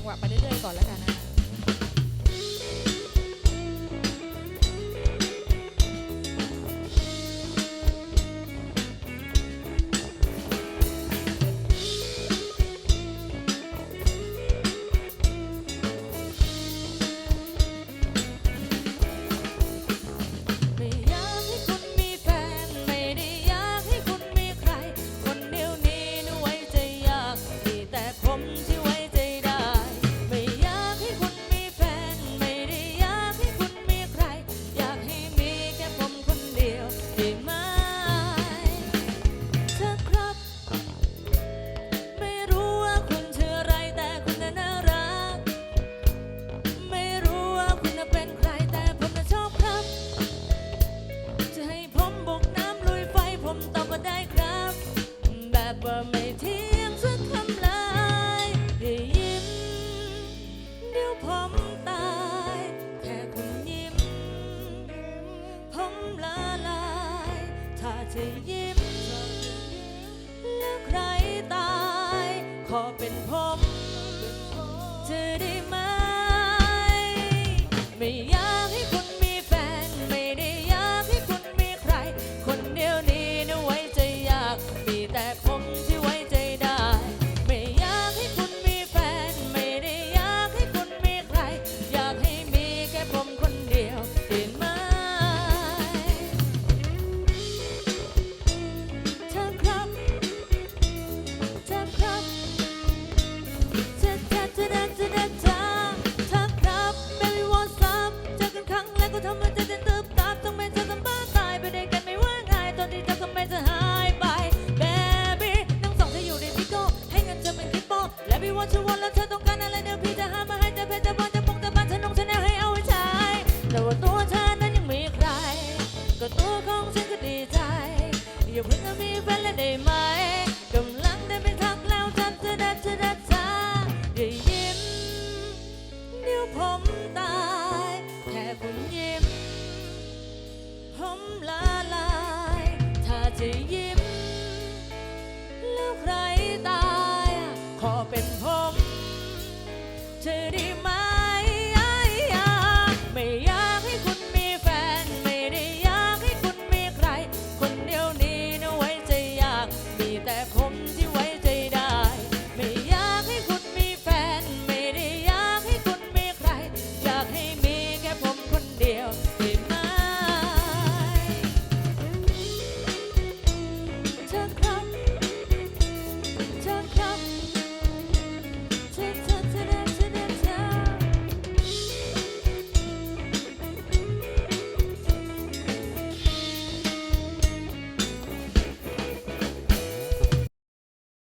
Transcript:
จังหวะไปเรื่อยๆก่อนแล้วกันนะ ไม่ทิ้งสักคำลายให้ยิ้ม เดี๋ยวผมตาย แค่คุณยิ้ม ผมละลาย ถ้าเธอ 我只完了才懂。terima